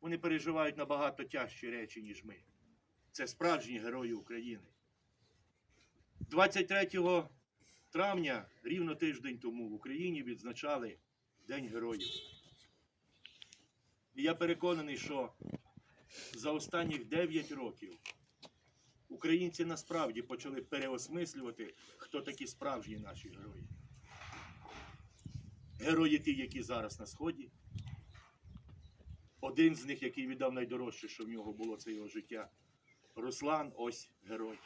вони переживають набагато тяжчі речі, ніж ми. Це справжні герої України. 23 травня, рівно тиждень тому, в Україні відзначали День Героїв. І я переконаний, що за останніх 9 років українці насправді почали переосмислювати, хто такі справжні наші герої. Герої ті, які зараз на Сході. Один з них, який віддав найдорожче, що в нього було це його життя. Руслан, ось герой.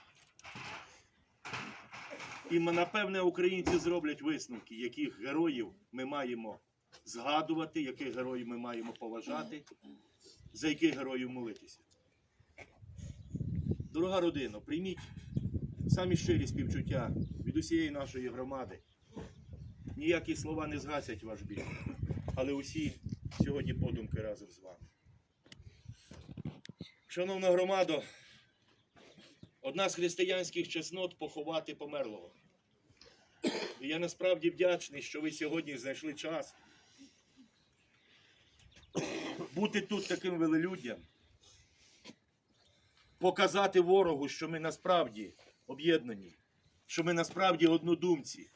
І напевне українці зроблять висновки, яких героїв ми маємо згадувати, яких героїв ми маємо поважати, за яких героїв молитися. Дорога родина, прийміть самі щирі співчуття від усієї нашої громади. Ніякі слова не згасять ваш біль, але усі сьогодні подумки разом з вами. Шановна громадо, одна з християнських чеснот поховати померлого. І я насправді вдячний, що ви сьогодні знайшли час бути тут таким велелюддям, показати ворогу, що ми насправді об'єднані, що ми насправді однодумці,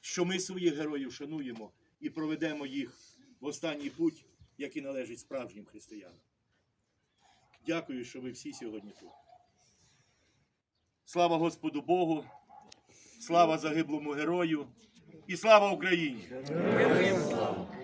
що ми своїх героїв шануємо і проведемо їх в останній путь, який належить справжнім християнам. Дякую, що ви всі сьогодні тут. Слава Господу Богу, слава загиблому герою і слава Україні! Героям слава!